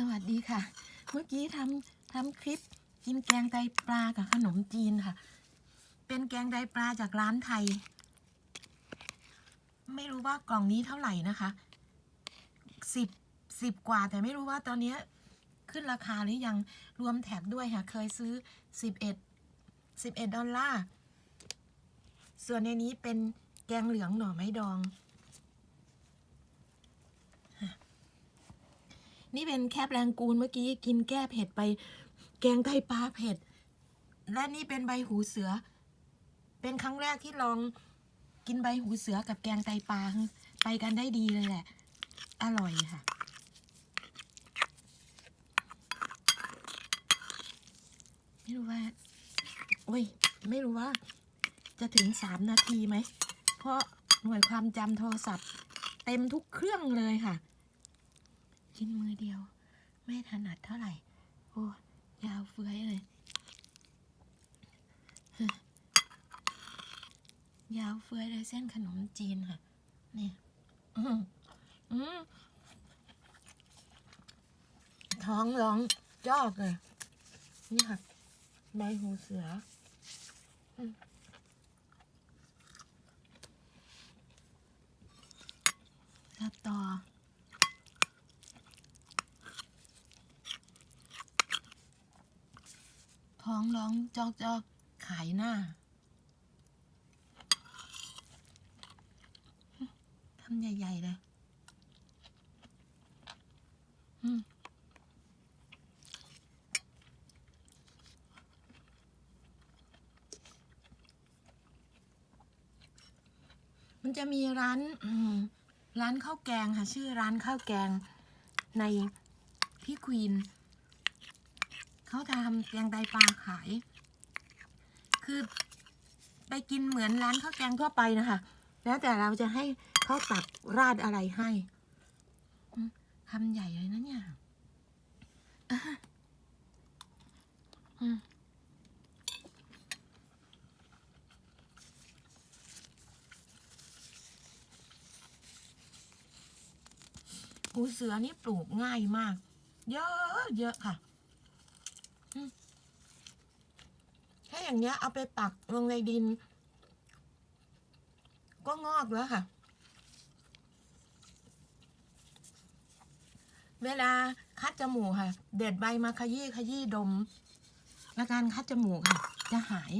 สวัสดีค่ะ เมื่อกี้ทำทำคลิปกินแกงไตปลากับขนมจีนค่ะ เป็นแกงไตปลาจากร้านไทย ไม่รู้ว่ากล่องนี้เท่าไหร่นะคะสิบสิบกว่า แต่ไม่รู้ว่าตอนนี้ขึ้นราคาหรือยังรวมแถบด้วยค่ะ เคยซื้อสิบเอ็ดสิบเอ็ดดอลลาร์ส่วนในนี้เป็นแกงเหลืองหน่อไม้ดอง นี่เป็นแคบแรงกูนเมื่อกี้กินแก้เผ็ดไป แกงไตปลาเผ็ด และนี่เป็นใบหูเสือ เป็นครั้งแรกที่ลองกินใบหูเสือกับแกงไตปลาไปกันได้ดีเลยแหละ อร่อยค่ะไม่รู้ว่าโอ้ย ไม่รู้ว่า จะถึงสามนาทีไหม เพราะหน่วยความจำโทรศัพท์ เต็มทุกเครื่องเลยค่ะ กินมือเดียว ไม่ถนัดเท่าไหร่ โอ้ยาวเฟื้อยเลย ยาวเฟื้อยเลยเส้นขนมจีนค่ะนี่ท้องร้องจอกเลย นี่ค่ะใบหูเสืออืมครับต่อ ท้องร้องจอกจอกขายหน้าทำใหญ่ๆเลยอืมมันจะมีร้านร้านข้าวแกงค่ะ ชื่อร้านข้าวแกงในพี่ควีน เขาทำแกงไตปลาขาย คือไปกินเหมือนร้านข้าวแกงทั่วไปนะคะ แล้วแต่เราจะให้เขาตักราดอะไรให้คำใหญ่เลยนะเนี่ยหมูเสือนี่ปลูกง่ายมาก เยอะเยอะค่ะ ถ้าอย่างเงี้ย เอาไปปักลงในดิน ก็งอกแล้วค่ะ เวลาคัดจมูกค่ะ เด็ดใบมาขยี้ขยี้ดมและการคัดจมูกค่ะ จะหาย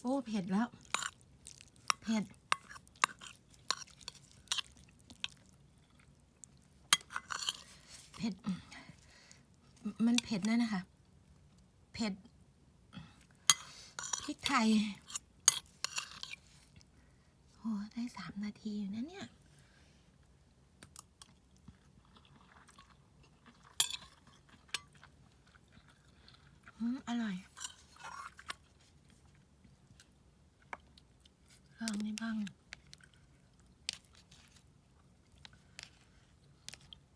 โอ้เผ็ดแล้ว เผ็ดเผ็ด มันเผ็ดนั่นนะคะ เผ็ดพริกไทยโอ้ได้สามนาทีอยู่นะเนี่ยอืมอร่อยลองนี่บ้าง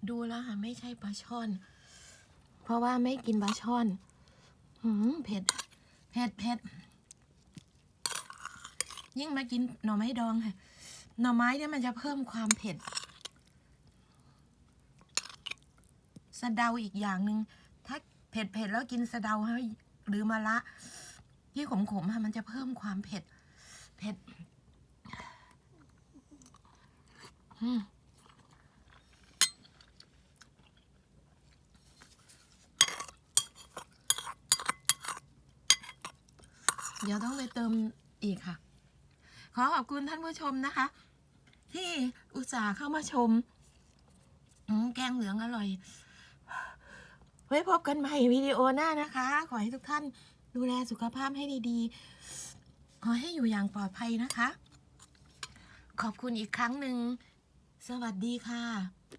ดูแล้วค่ะ ไม่ใช่ปลาช่อน เพราะว่าไม่กินปลาช่อน หืมเผ็ด เผ็ดเผ็ด ยิ่งมากินหน่อไม้ดองค่ะ หน่อไม้เนี่ยมันจะเพิ่มความเผ็ด สะเดาอีกอย่างหนึ่ง ถ้าเผ็ดเผ็ดแล้วกินสะเดาหรือมะระที่ขมขมๆค่ะมันจะเพิ่มความเผ็ด เผ็ด อืม เดี๋ยวต้องไปเติมอีกค่ะ ขอขอบคุณท่านผู้ชมนะคะ ที่อุตส่าห์เข้ามาชมแกงเหลืองอร่อย ไว้พบกันใหม่วิดีโอหน้านะคะ ขอให้ทุกท่านดูแลสุขภาพให้ดีๆ ขอให้อยู่อย่างปลอดภัยนะคะ ขอบคุณอีกครั้งหนึ่ง สวัสดีค่ะ